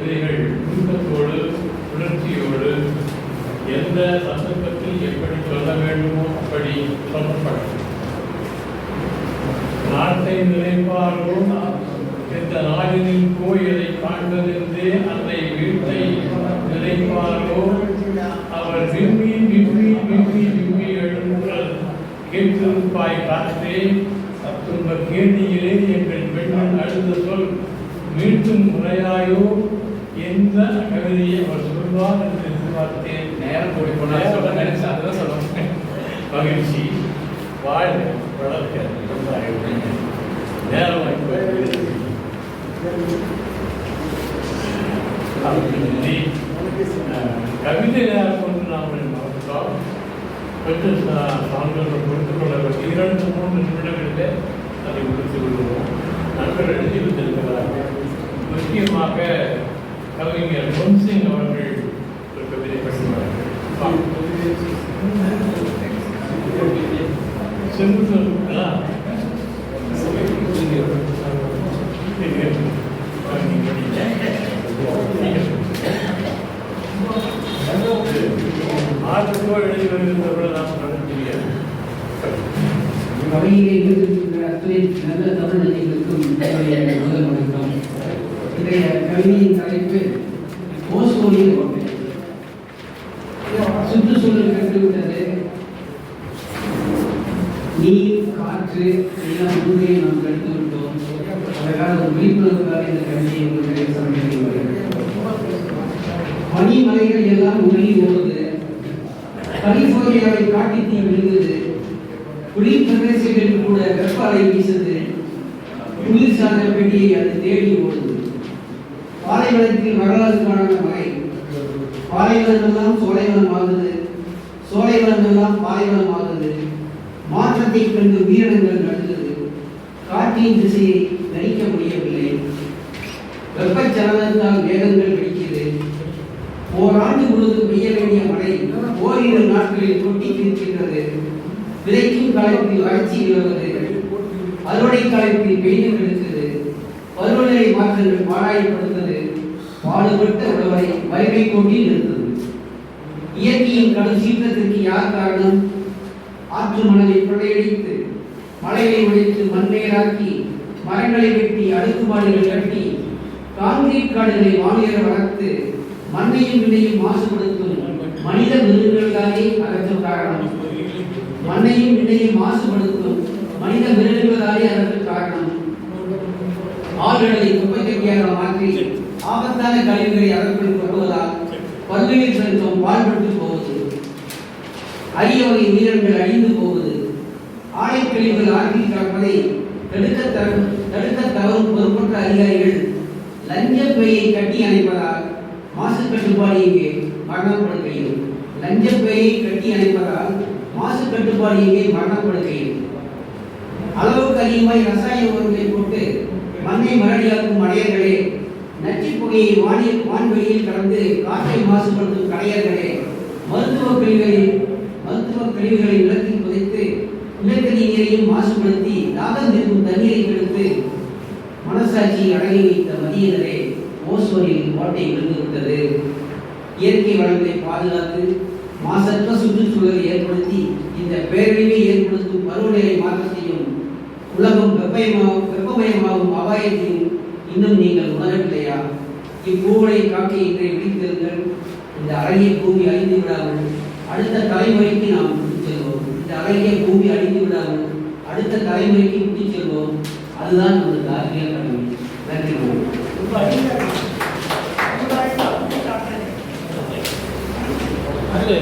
கவிதைகள் நுணுக்கத்தோடு உணர்ச்சியோடு எந்த சந்தர்ப்பத்தில் எப்படி சொல்ல வேண்டுமோ அப்படி சொல்லப்படும். நாட்டை நினைப்பாரும் இந்த நாளினில் கோயிலை காண்பதென்றே அன்னை வீட்டை நினைப்பாரோ அவர் விம்மி விம்மி விம்மி விம்மி எழுன்ற கேட்டிருப்பாய் காற்றே துன்ப கேணியிலே எங்கள் பெண்ணின் அழுத சொல் மீண்டும் முறையாயோ எந்த கவிதையை அவர் சொல்வார் என்று எதிர்பார்த்து நேரம் கூடி போனா சொல்ல நினைச்சு அதுதான் சொல்லுவேன் மகிழ்ச்சி. வாழ்க வளர்க்க நேரம் கவிதை நேரம் கொண்டு நாம் மறந்தால் கொஞ்சம் சான்றுகளை புரிந்து கொள்ள வேண்டும். இரண்டு மூன்று நிமிடங்களிலே அதை முடித்து விடுவோம் நண்பர்கள் எழுதி வைத்திருக்கிறார்கள். முக்கியமாக கவிஞர் முன்சிங் அவர்கள் ஒரு கவிதை படிப்பார்கள் செங்குத்தூர் ஆ. நீங்க நீங்க நீங்க நாம் நடத்திய கவிதையை எழுதியிருக்கிற நல்ல தமிழ் நிலைகளுக்கும் முதல் வணக்கம் இதை கவிதையின் தலைப்பு ஓசோனில் ஓட்டை சுற்றுச்சூழல் கண்டுவிட்டது நீர் காற்று எல்லாம் முழுமையை நாம் கண்டு விட்டோம் அதற்காக ஒரு இந்த பனிமலைகள் எல்லாம் உருகி ஓடுது கலிபோர்னியாவை காட்டி தீ விழுந்தது. குளிர் பிரதேசங்களில் கூட வெப்ப அலை வீசுது குளிர்சாதன பெட்டியை அது தேடி ஓடுது. பாலைவனத்தில் வரலாறு காணாத மலை பாலைவனமெல்லாம் சோலைவனம் ஆகுது சோலைவனமெல்லாம் பாலைவனம் ஆகுது மாற்றத்தை கண்டு உயிரினங்கள் நடுங்குது. காற்றின் திசையை வெப்பச்சலனத்தால் மேகங்கள் வெடிக்கிறது ஓராண்டு முழுவதும் பெய்ய வேண்டிய மழை ஓரிரு நாட்களில் கொட்டி தீர்க்கின்றது விதைக்கும் காலத்தில் வறட்சி நிலவுவது அறுவடை காலத்தில் பெயிலும் எடுத்தது பருவநிலை மாற்றங்கள் பாடாயப்படுத்தது பாடுபட்ட உழவரை வறுமை கொண்டே நிறுத்தது இயற்கையின் கடும் சீற்றத்திற்கு யார் காரணம்? ஆற்று மணலை கொள்ளையடித்து மலையை உடைத்து மண்ணீராக்கி மரங்களை வெட்டி அடுக்குமாடுகள் கட்டி கான்கிரீட் காடுகளை வானியர வளர்த்து மண்ணையும் விண்ணையும் மாசுபடுத்தும் மனித மிருகங்களாலே அதற்கு காரணம். மண்ணையும் விண்ணையும் மாசுபடுத்தும் மனித மிருகங்களாலே அதற்கு காரணம். ஆறுகளை குப்பை தொட்டியாக மாற்றி ஆபத்தான கழிவுகளை அதற்குள் கொள்வதால் பல்லுயிர் செலுத்தம் பாழ்பட்டு போவது. அரிய வகை உயிரினங்கள் அழிந்து போவது. ஆலைக்கழிவுகள் ஆற்றில் கலப்பதை தடுக்க தடுக்க தவறும் பொறுப்பற்ற அதிகாரிகள் லஞ்ச பேயை கட்டி அணைப்பதால் மாசு கட்டுப்பாடு இங்கே மரணப்படுக்கையில். லஞ்ச பேயை கட்டி அணைப்பதால் மாசு கட்டுப்பாடு இங்கே மரணப்படுக்கையில். அளவுக்கு அதிகமாய் ரசாயன உரங்களை போட்டு மண்ணை மரடியாக்கும் அடையர்களே நச்சு புகையை வானில் வான்வெளியில் கலந்து காற்றை மாசுபடுத்தும் கடையர்களே மருத்துவ கழிவுகளில் மருத்துவ கழிவுகளை நிலத்தில் புதைத்து நிலத்தடி நீரையும் மாசுபடுத்தி தாகம் திரும்பும் தண்ணீரை கெடுத்து மனசாட்சியை அடங்கி வைத்த மதியனரே ஓசோரின் கோட்டை விழுந்துவிட்டது. இயற்கை வளங்களை பாதுகாத்து மாசற்ற சுற்றுச்சூழலை ஏற்படுத்தி இந்த பேரழிவை ஏற்படுத்தும் பருவநிலை மாற்றத்தையும் உலகம் வெப்பமயமா வெப்பமயமாகும் அபாயத்தையும் இன்னும் நீங்கள் உணரவில்லையா? இப்பூவனை காக்க இன்றை விழித்திருங்கள். இந்த அழகிய பூமி அழிந்து விடாமல் அடுத்த தலைமுறைக்கு நாம் செல்வோம் இந்த அழகிய பூமி அழிந்து விடாமல் அடுத்த தலைமுறைக்கு முட்டி செல்வோம் அதுதான் நமது தார்மீக கடமை நன்றி வணக்கம். அது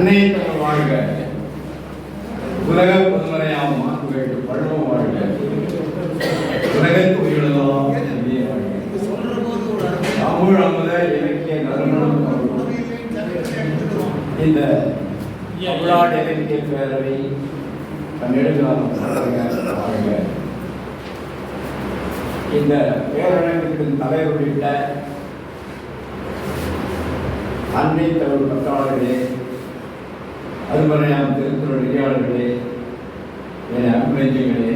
அன்னையை தர வாழ்க. உலக முதன்மனையாக மாற்ற வேண்டும். பழமும் வாழ்க. உலகத்து உயிரிழந்தோம் தமிழ் அமுத இலக்கிய நறுமணம் இந்த தமிழ்நாடு இலக்கிய பேரவை பன்னெடுகாலம் வாழ்க. இந்த பேரவைக்கு தலைவர்களிட்ட அன்னை தமிழ் பற்றாளர்களே அருமறையாம் திருக்குறள் என் அன்புநெஞ்சங்களே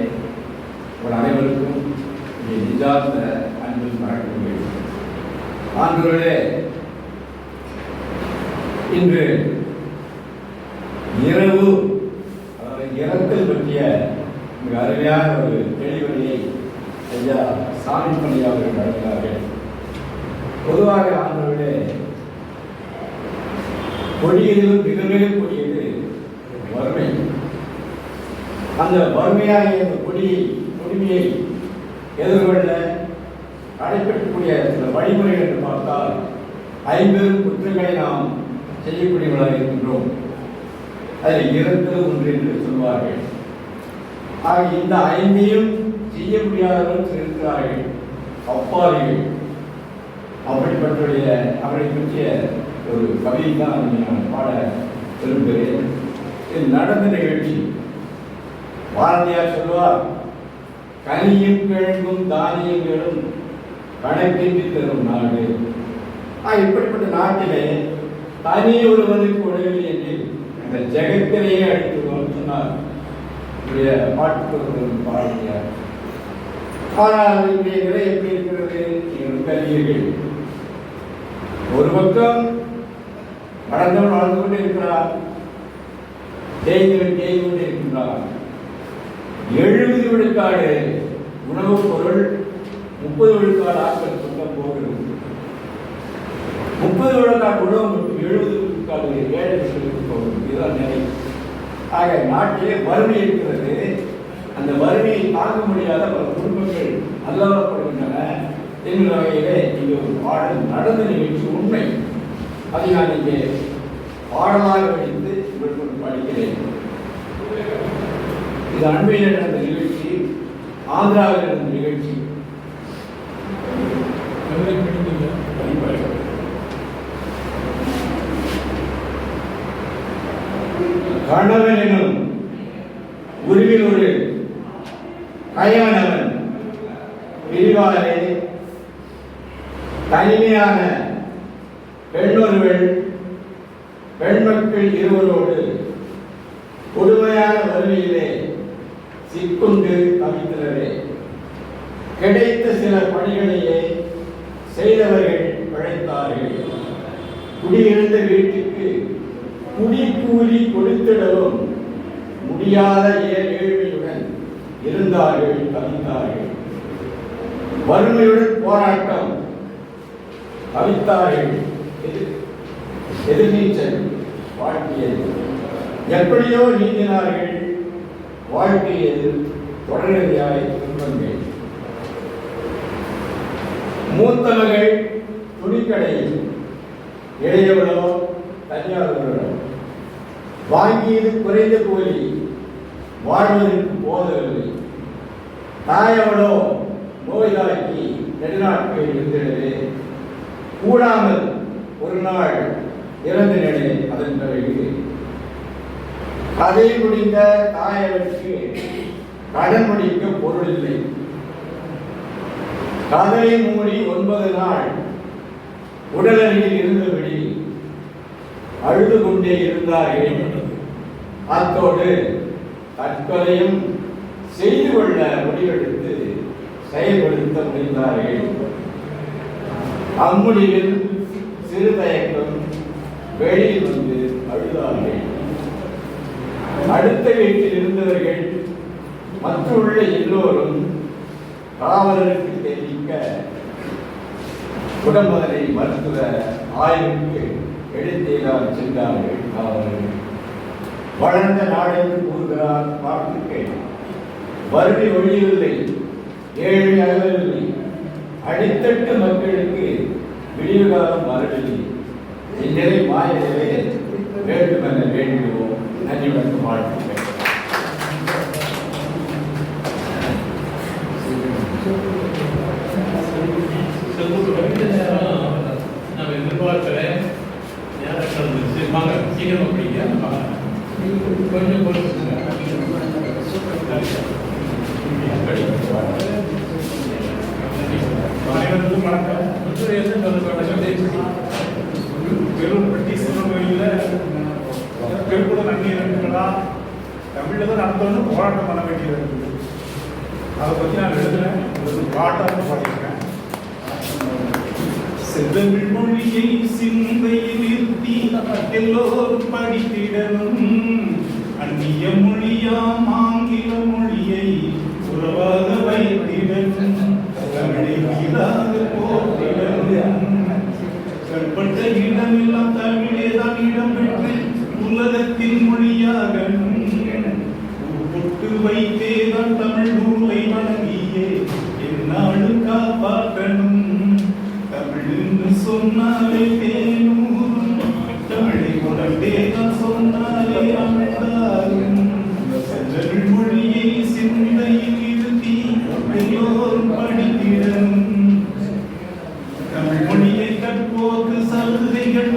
உங்கள் அனைவருக்கும் நிஜார்ந்த அன்பில் வணக்கங்கள் ஆண்டுகளே இன்று இரவு அதாவது இறத்தல் பற்றிய மிக அருமையான ஒரு தெளிவழியை ஐயா சாமி பணி நடத்தினார்கள் பொதுவாக ஆண்டவர்களே மிக மிக கொடியது வறுமை அந்த வறுமையாகிய அந்த கொடியை கொடுமையை எதிர்கொள்ள நடைபெற்றக்கூடிய சில வழிமுறைகள் என்று பார்த்தால் ஐம்பெரும் குற்றங்களை நாம் செய்யக்கூடியவர்களாக இருக்கின்றோம். அதில் இறந்தது ஒன்று என்று சொல்வார்கள். ஆக இந்த ஐந்தையும் செய்ய முடியாதவர்கள் இருக்கிறார்கள். அப்பாவிகள். அப்படிப்பட்டுடைய அவரை பற்றிய ஒரு கவிதை தான் நான் பாட விரும்புகிறேன். இது நடந்த நிகழ்ச்சி. பாரதியார் சொல்வார் கனியும் கிழங்கும் தானியங்களும் கணக்கின்றி தரும் நாடு. ஆ, இப்படிப்பட்ட நாட்டிலே தனி ஒருவனுக்கு உதவி என்று அந்த ஜெகத்திலேயே அடித்துவோம் சொன்னார். இவருடைய பாட்டுக்கு பாரதியார் ஆனால் இன்றைய நிலை எப்படி இருக்கிறது நீங்கள் கல்வியர்கள் ஒரு பக்கம் வளர்ந்தவன் வளர்ந்து கொண்டே இருக்கிறார் தேய்ந்தவன் தேய்ந்து கொண்டே இருக்கின்றார் எழுபது விழுக்காடு உணவுப் பொருள் முப்பது விழுக்காடு ஆட்கள் சொந்த போகிறது முப்பது விழுக்காடு உணவு எழுபது விழுக்காடு ஏழைகளுக்கு போகிறது இதுதான் நிலை. ஆக நாட்டிலே வறுமை இருக்கிறது. அந்த வறுமையை தாங்க முடியாத பல குடும்பங்கள் அல்லவப்படுகின்றன. என்கிற வகையிலே இங்கே ஒரு பாடல் நடந்த நிகழ்ச்சி உண்மை. அதை நான் இங்கே பாடலாக வைத்து இது அண்மையில் நடந்த நிகழ்ச்சி. ஆந்திராவில் நடந்த நிகழ்ச்சி கணவன் வீட்டுக்கு குடிக்கூலி கொடுத்திடவும் முடியாத ஏழ்மையுடன் இருந்தார்கள் தவித்தார்கள். வறுமையுடன் போராட்டம் தவித்தார்கள். எதிர்நீச்சல் வாழ்க்கையில். எப்படியோ நீங்கினார்கள் வாழ்க்கையில் தொடர்கதையாய் துன்பங்கள் மூத்த மகள் துணிக்கடையில் இளையவளோ தனியார்களோ வாங்கியது குறைந்த கூலி வாழ்வதற்கு போதவில்லை தாயவளோ நோயாக்கி நெடுநாட்கள் இருந்தது கூடாமல் ஒரு நாள் இறந்த நிலை அதன் பிறகு. கதை முடிந்த தாயவருக்கு கடன் முடிக்க பொருள் இல்லை. கதை மூடி ஒன்பது நாள் உடலருகில் இருந்தபடி அழுது கொண்டே இருந்தார்கள் அத்தோடு தற்கொலையும் செய்து கொள்ள முடிவெடுத்து செயல்படுத்த முடிந்தார்கள் அம்முடிவில் சிறு தயக்கம் வெளியில் வந்து அழுதார்கள் அடுத்த வீட்டில் இருந்தவர்கள் மற்றுள்ள எல்லோரும் காவலருக்கு தெரிவிக்க உடம்பதனை மருத்துவ ஆய்வுக்கு எடுத்தேதான் சென்றார்கள் காவலர்கள் வளர்ந்த நாடென்று கூறுகிறார் பார்த்துக்கை வறுமை ஒழியவில்லை ஏழை அகலவில்லை அடித்தட்டு மக்களுக்கு விடிவு காலம் வரவில்லை. இந்நிலை மாயவே வேண்டுமென வேண்டுவோம். நன்றி வணக்கம் வாழ்த்துக்கள். Thank you. சீக்கிரமா படிங்க. கொஞ்சம் அனைவருக்கும் வணக்கம். கொஞ்சம் எந்த தொடர்பாக பெரும்பட்டி சிவகோயிலில் பெருக்குட தமிழில் தான் நடத்தணும்னு போராட்டம் பண்ண வேண்டியது. அதை பற்றி நான் எழுதுனேன் பாட்டாக பாடுறேன் செந்தமிழ் மொழியை சிந்தையில் நிறுத்தி எல்லோரும் படித்திடணும் அந்நிய மொழியாமா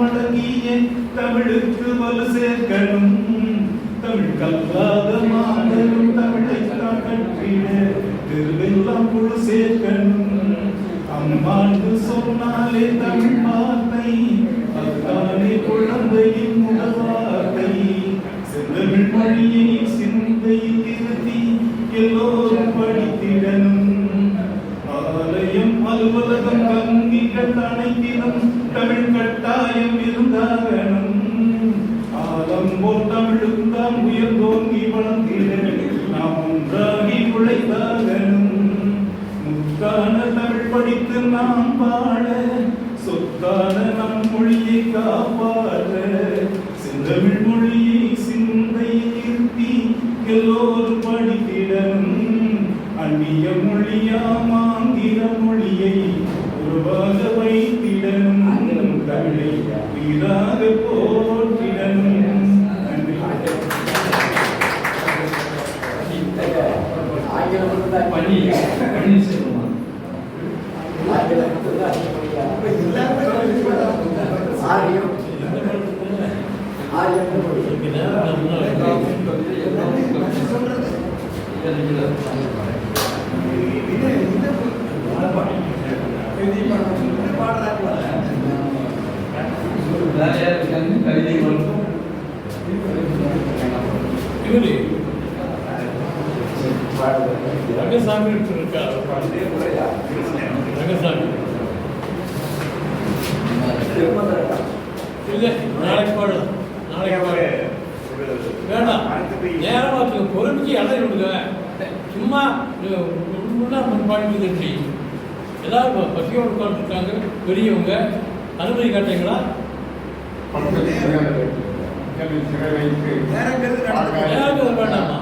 சலுகைகள் வழங்கிய தமிழுக்கு வலு சேர்க்கணும். தமிழ் கல்லாத மாணவரும் தமிழை தான் கற்றிட. திருவெல்லாம் குழு சேர்க்கணும். அம்மாண்டு சொன்னாலே தமிழ் வார்த்தை படித்து நாம் வாழ சொத்தான நம் மொழியை காப்பாற்ற செந்தமிழ் மொழியை சிந்தையில் இருத்தி எல்லோரும் படித்திடணும். அந்நிய மொழியாம் ஆங்கில மொழியை உருவாக வைத்திடணும். தமிழை உயிராக போற்றிடணும் ரங்கசாமி இருக்கார் ரங்கசாமி இல்ல நாளைக்கு பாடலாம் வேண்டாம் நேரமாத்துக்கு பொறுமைக்கு இடம் விடுங்க. சும்மா முன்னாள் பாடி எப்படி எல்லாரும் பசியோடு உட்காந்துருக்காங்க பெரியவங்க அனுமதி காட்டுறீங்களா நேரம் வேண்டாமா?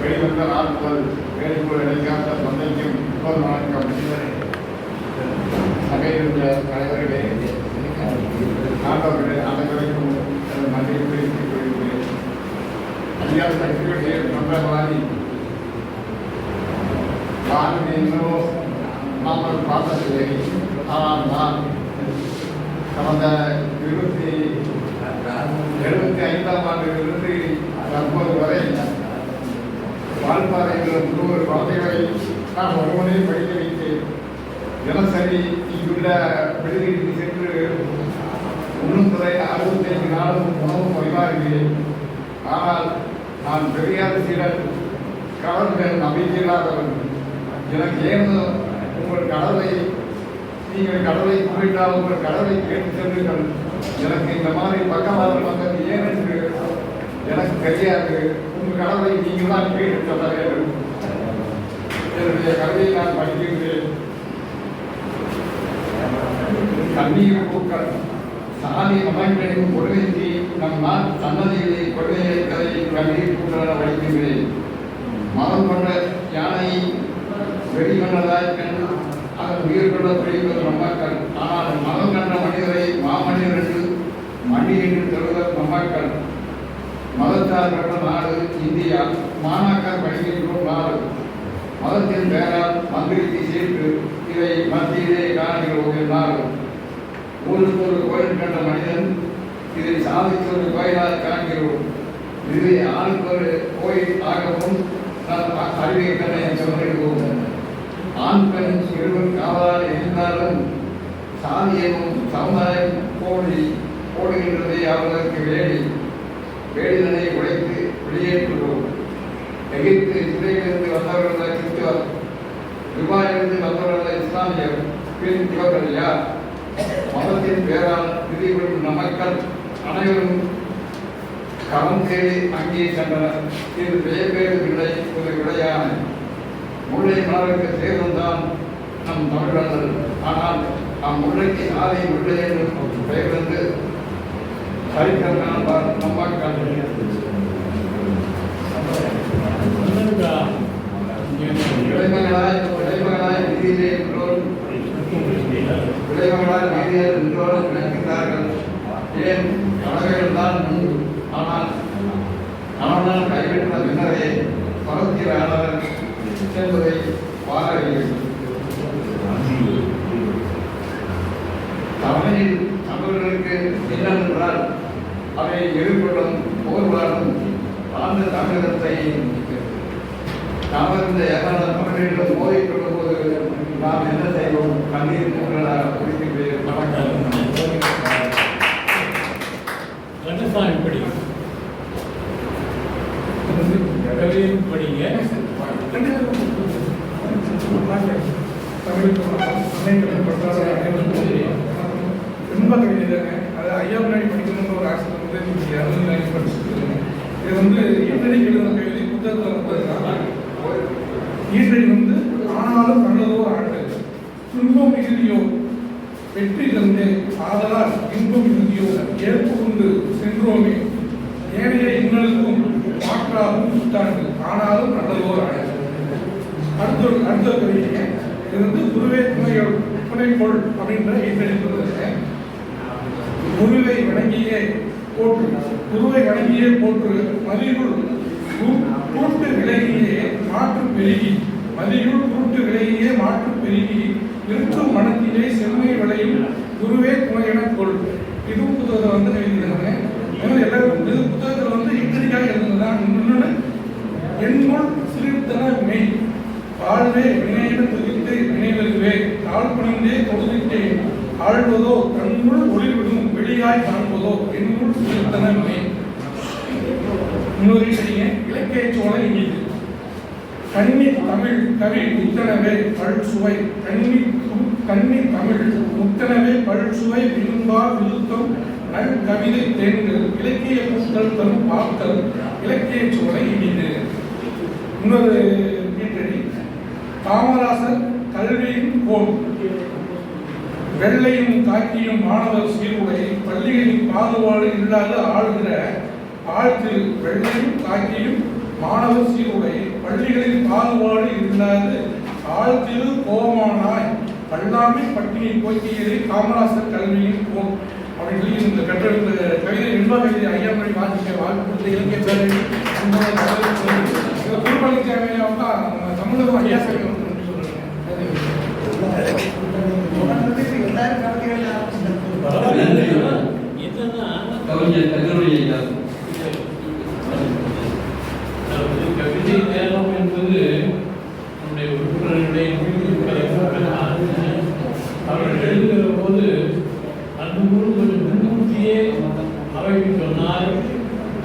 வெளிவந்த நாட்கள் வேலைக்குள் இணைக்காத தந்தைக்கும் இப்போது வணக்கம் சபையிருந்த தலைவர்களே ஆண்டவர்களே அனைவருக்கும் எனது நன்றியை தெரிவித்துக் கொள்கிறேன் அதிகார சக்திகளுடைய மன்றவாதி நான் ஆனால் கடந்த இருபத்தி எழுபத்தி ஐந்தாம் ஆண்டிலிருந்து தற்போது வரை வால்பாறையில் நூறு குழந்தைகளை நான் ஒருவனே படிக்க வைத்தேன் தினசரி இங்குள்ள விடுதிக்கு சென்று உண்ணும் துறை அறுபத்தைந்து நாளும் உணவு பரிமாறுகிறேன் ஆனால் நான் பெரியார் சீடர் கடவுள்கள் நம்பிக்கையில்லாதவன். எனக்கு ஏன் உங்கள் கடவுளை நீங்கள் கடவுளை கூறினால் உங்கள் கடவுளை கேட்டு செல்லுங்கள். எனக்கு இந்த மாதிரி பக்கவாதம் வந்தது ஏன் என்று எனக்கு தெரியாது. உங்கள் கடவுளை நீங்கள் தான் கேட்டு சொல்ல வேண்டும். என்னுடைய கதையை நான் படிக்கின்றேன். கண்ணீர் பூக்கள். சாதி அமைப்பினையும் ஒருங்கிணைத்து நம் சன்னதிகளை கொள்கைகளை கதையை கண்ணீர் பூக்களென படிக்கின்றேன் மதம் கொண்ட யானை வெடிகொண்டதாய் கண்டு அதன் உயிர் கொண்ட பிடிப்பது மக்கள் ஆனால் மதம் கண்ட மனிதரை மாமனிதர் என்று மணி என்று சொல்வதற்கு மக்கள் மதத்தார் பெற்ற நாடு இந்தியா. மாணாக்கர் படிக்கின்றோம் நாடு. மதத்தின் பெயரால் மந்திரிக்கு சீட்டு இதை மத்தியிலே காணுகிற ஒரு நாடு. ஊருக்கு ஒரு கோயில் கண்ட மனிதன் இதை சாதித்து ஒரு கோயிலாக காண்கிறோம். இது ஆளுக்கு ஒரு கோயில் ஆகவும் நாம் அறிவிக்கனை சொல்லிடுவோம் ஆண் பெண் இருவர் காவலாக இருந்தாலும் சாதியமும் சமுதாயம் போடி போடுகின்றதை அவர்களுக்கு வேடி வேடிதனை உடைத்து வெளியேற்றுவோம். எகிப்து சிறையிலிருந்து வந்தவர்கள் கிறிஸ்துவர் துபாயிலிருந்து வந்தவர்கள் இஸ்லாமியர் பின் இவர்கள் யார்? மதத்தின் பேரால் விதிவிடும் நமக்கள் அனைவரும் களம் தேடி அங்கே சென்றனர். இது பெயர்பேறு விடை ஒரு விடையான முல்லை மலருக்கு சேர்ந்தான் நம் தமிழர்கள். ஆனால் அம்முல்லைக்கு ஆதி முல்லை என்று பெயர் வந்து சரித்திரம் நம்ம கண்டிப்பாக இங்க விளைமகளாய் விளைமகளாய் வீதியிலே எல்லோரும் விளைமகளாய் வீதியில் எல்லோரும் நினைக்கிறார்கள் ஏன்? கணவர்கள் தான் முன் ஆனால் அவனால் கைவிட்ட பின்னரே பரத்தியாளர் என்பதை பாராட்டியது தமிழில் தமிழர்களுக்கு என்னவென்றால் அவை எதிர்கொள்ளும் போர்வாடும் ஆழ்ந்த தமிழகத்தை நாம் இந்த ஏகாத தமிழர்களிடம் மோதிக் கொள்ளும் போது நாம் என்ன செய்வோம்? கண்ணீர் மூன்றலா கந்தசாமி படிங்க கவிதையும் படிங்க ரொம்ப கவிதைங்க அது ஐயா முன்னாடி படிக்கணும்னு ஒரு ஆசை வந்து நீங்க அறுபது நாளைக்கு படிச்சுருக்கீங்க இது வந்து ஈட்டடி எழுதின கவிதை புத்தகத்தில் வந்து ஆனாலும் நல்லதோ ஆண்டு துன்பம் மிகுதியோ வெற்றி தந்தே ஆதலால் இன்பம் மிகுதியோ ஏற்பு சென்றோமே. ஏனைய இன்னலுக்கும் மாற்றாகும் புத்தாண்டு ஆனாலும் நல்லதோர் ஆண்டு அடுத்த அடுத்த கவிதைங்க இது வந்து குருவே துணையோடு துணைக்கொள் அப்படின்ற ஈட்டடிப்பது குருவை வணங்கியே போற்று. குருவை வணங்கியே போற்று. மதியுள் கூட்டு விலகியே மாற்று பெருகி. மதியுள் கூட்டு விலகியே மாற்று பெருகி. இருக்கும் மனத்திலே செம்மை விளையும் குருவே துணை எனக் கொள் இது வந்து எழுதியிருந்தேன் ஏன்னா எல்லாரும் இது புத்தகத்தில் வந்து இக்கடிக்காக எழுதுனதுதான் என்னுள் சிறுத்தன மெய் வாழ்வே வினையிட துதித்து வினைவருவே தாழ் பணிந்தே தொழுதிட்டேன். ஆழ்வதோ கண்ணுள் ஒளிவிடும் வெளியாய் காண்பதோ என்னுள் சிறுத்தன மெய் இன்னொரு செய்ய இலக்கிய சோழ இனிது. கன்னி தமிழ் கவி முத்தனவே பல் சுவை. கண்ணீர் து- தமிழ் முத்தனவே பல் சுவை. விரும்பா விழுத்தம் நல் கவிதை தேன்கள் இலக்கிய பூக்கள் தரும் பாக்கள். இலக்கிய சோலை இனிது இன்னொரு மீட்டடி காமராசர் கல்வியின் கோல் வெள்ளையும் காக்கியும் மாணவர் சீருடை பள்ளிகளின் பாகுபாடு இல்லாத ஆளுகிற ஆழ்திரு வெள்ளையும் காக்கியும் மாணவர் சீருடை பள்ளிகளின் பாகுபாடு இல்லாத ஆழ்திரு கோமானாய் பல்லாமை பட்டினி போக்கியதை காமராசர் கல்வியின் கோல் அப்படின்னு சொல்லி இந்த கற்றெடுத்த கவிதை இன்ப கவிதை ஐயா மொழி வாசிக்க வாழ்க்கை கொடுத்த இலக்கிய திருப்பள்ளி தேவையாக தமிழகம் ஐயா சொல்றேன் என்னன்னா கவிஞர் ஐயா அதாவது கவிதை நேரம் என்பது நம்முடைய உறுப்பினர்களுடைய அவர்கள் எழுதுகிற போது அன்பு கூர்ந்து கொஞ்சம் முன்கூட்டியே அவைக்கு சொன்னால்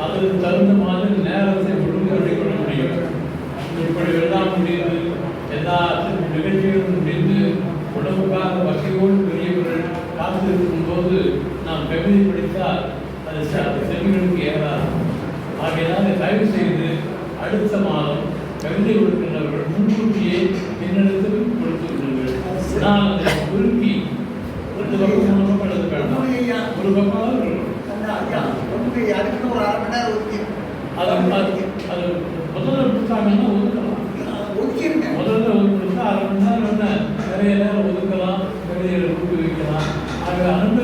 அதற்கு தகுந்த மாதிரி நேரத்தை ஒழுங்கு கொள்ள முடியும் இப்படி எல்லாம் முடிந்து எல்லா நிகழ்ச்சிகளும் முடிந்து உடம்புக்காக வகையோடு பெரியவர்கள் காத்திருக்கும் போது நாம் கவிதை படித்தால் அது செ- அது செவிகளுக்கு ஏறாது ஆகையினால் தயவு செய்து அடுத்த மாதம் கவிதை கொடுக்கின்றவர்கள் முன்கூட்டியே என்னிடத்தில் கொடுத்து விடுங்கள் நான் அதை சுருக்கி ரெண்டு பக்கம் மூணு பக்கம் எழுத வேண்டாம் ஒரு பக்கம் இருக்கணும் அது அது அது முதல்ல கொடுத்தாங்கன்னா ஒதுக்கலாம் முதல்ல ஒரு கொடுத்தா பண்ண நிறைய நேரம் ஒதுக்கலாம் நிறைய ஊக்குவிக்கலாம் ஆக அனுமதி